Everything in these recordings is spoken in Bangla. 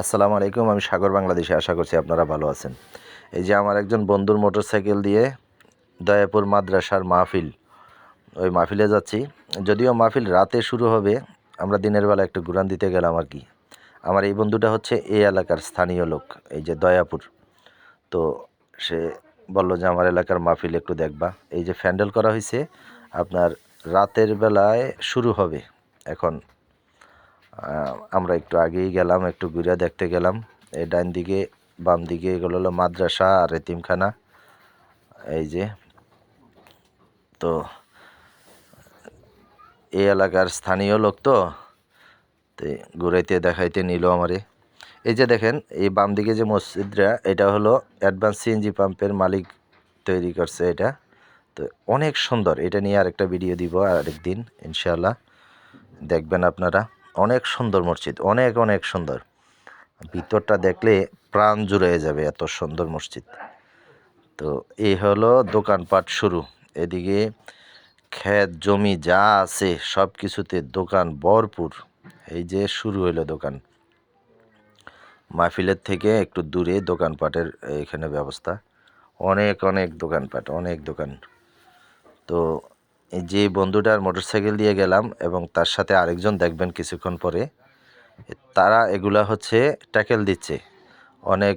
আসসালামু আলাইকুম, আমি সাগর বাংলাদেশে, আশা করছি আপনারা ভালো আছেন। এই যে আমার একজন বন্ধুর মোটরসাইকেল দিয়ে দয়াপুর মাদ্রাসার মাহফিল, ওই মাহফিলে যাচ্ছি। যদিও মাহফিল রাতে শুরু হবে, আমরা দিনের বেলা একটু ঘুরান দিতে গেলাম আর কি। আমার এই বন্ধুটা হচ্ছে এই এলাকার স্থানীয় লোক, এই যে দয়াপুর। তো সে বলল যে, আমার এলাকার মাহফিল একটু দেখবা। এই যে ফ্যান্ডেল করা হয়েছে আপনার রাতের বেলায় শুরু হবে এখন। আমরা একটু আগেই গেলাম, একটু ঘুরে দেখতে গেলাম। এই ডান দিকে, বাম দিকে এগুলো হলো মাদ্রাসা আর এতিমখানা। এই যে, তো এই এলাকার স্থানীয় লোক তো তো ঘুরাইতে দেখাইতে নিল আমারে। এই যে দেখেন, এই বাম দিকে যে মসজিদটা, এটা হলো অ্যাডভান্স সিএনজি পাম্পের মালিক তৈরি করছে এটা। তো অনেক সুন্দর, এটা নিয়ে আরেকটা ভিডিও দিব আরেকদিন, ইনশাআল্লাহ। দেখবেন আপনারা। অনেক সুন্দর মসজিদ, অনেক অনেক সুন্দর। ভিতরটা দেখলে প্রাণ জুড়ে যাবে এত সুন্দর মসজিদ। তো এই হলো দোকানপাট শুরু। এদিকে ক্ষেত, জমি যা আছে সব কিছুতে দোকান ভরপুর। এই যে শুরু হলো দোকান। মাহফিলের থেকে একটু দূরে দোকানপাটের এখানে ব্যবস্থা। অনেক অনেক দোকানপাট, অনেক দোকান। তো যে বন্ধুটার মোটরসাইকেল দিয়ে গেলাম এবং তার সাথে আরেকজন দেখবেন কিছুক্ষণ পরে তারা এগুলা হচ্ছে ট্যাকেল দিচ্ছে। অনেক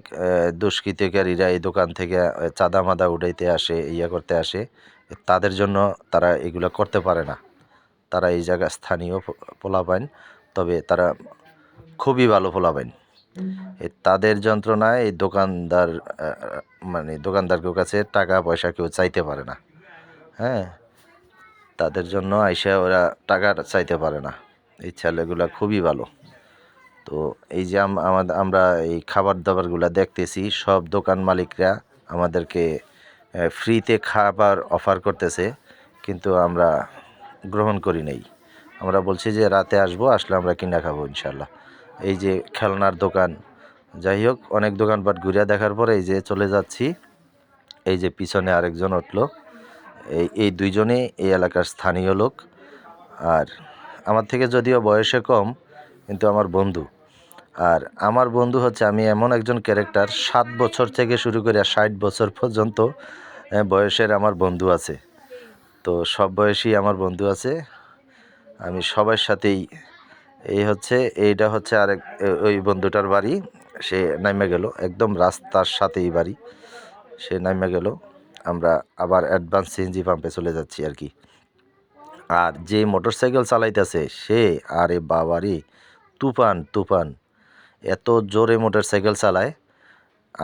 দুষ্কৃতিকারীরা এই দোকান থেকে চাঁদা মাদা উঠাইতে আসে ইয়া করতে আসে। তাদের জন্য তারা এগুলো করতে পারে না। তারা এই জায়গা স্থানীয় পোলাপাইন তবে তারা খুবই ভালো পোলাপাইন। এ তাদের যন্ত্রণায় এই দোকানদার মানে দোকানদারকেও কাছে টাকা পয়সা কেউ চাইতে পারে না। হ্যাঁ? তাদের জন্য আইসা ওরা টাকা চাইতে পারে না। এই ছেলেগুলা খুবই ভালো। তো এই যে আম- আমাদের আমরা এই খাবার দাবারগুলো দেখতেছি, সব দোকান মালিকরা আমাদেরকে ফ্রিতে খাবার অফার করতেছে, কিন্তু আমরা গ্রহণ করি নাই। আমরা বলছি যে রাতে আসব, আসলে আমরা কিনা খাব ইনশাল্লাহ এই যে খেলনার দোকান, যাই হোক, অনেক দোকানপাট ঘুরিয়া দেখার পরে এই যে চলে যাচ্ছি। এই যে পিছনে আরেকজন উঠল। এই এই দুইজনেই এই এলাকার স্থানীয় লোক। আর আমার থেকে যদিও বয়সে কম, কিন্তু আমার বন্ধু। আর আমার বন্ধু হচ্ছে আমি এমন একজন ক্যারেক্টার, সাত বছর থেকে শুরু করে ষাট বছর পর্যন্ত বয়সের আমার বন্ধু আছে। তো সব বয়সী আমার বন্ধু আছে। আমি সবার সাথেই, এই হচ্ছে, এইটা হচ্ছে আরেক ওই বন্ধুটার বাড়ি। সে নামে গেল, একদম রাস্তার সাথেই বাড়ি। সে নামে গেল। আমরা আবার অ্যাডভান্স সিএনজি পাম্পে চলে যাচ্ছি আর কি। আর যে মোটরসাইকেল চালাইতেছে, সে, আরে বাবারে, তুফান তুফান। এত জোরে মোটরসাইকেল চালায়।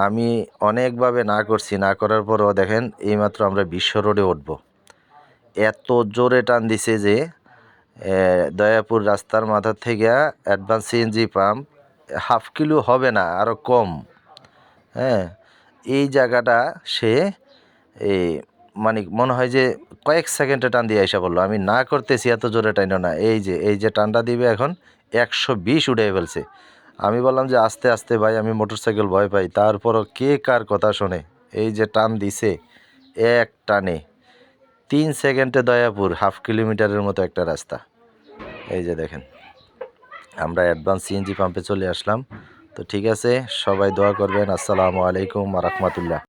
আমি অনেকভাবে না করছি, না করার পরও দেখেন, এইমাত্র আমরা বিশ্ব রোডে উঠব। এত জোরে টান দিছে যে দয়াপুর রাস্তার মাথা থেকে advance CNG pump half kilo হবে না আরও কম। হ্যাঁ এই জায়গাটা সে এই মানে মনে হয় যে কয়েক সেকেন্ডে টান দিয়ে এসে বলল আমি না করতেছি এত জোরে টাইনো না। এই যে এই যে টানটা দিবে এখন একশো বিশ উঠে ফেলছে। আমি বললাম যে আস্তে আস্তে ভাই, আমি মোটরসাইকেল ভয় পাই। তারপরও কে কার কথা শোনে? এই যে টান দিছে এক টানে। তিন সেকেন্ডে দয়াপুর, হাফ কিলোমিটারের মতো একটা রাস্তা। এই যে দেখেন, আমরা অ্যাডভান্স সিএনজি পাম্পে চলে আসলাম। তো ঠিক আছে, সবাই দোয়া করবেন। আসসালামু আলাইকুম রহমতুল্লাহ।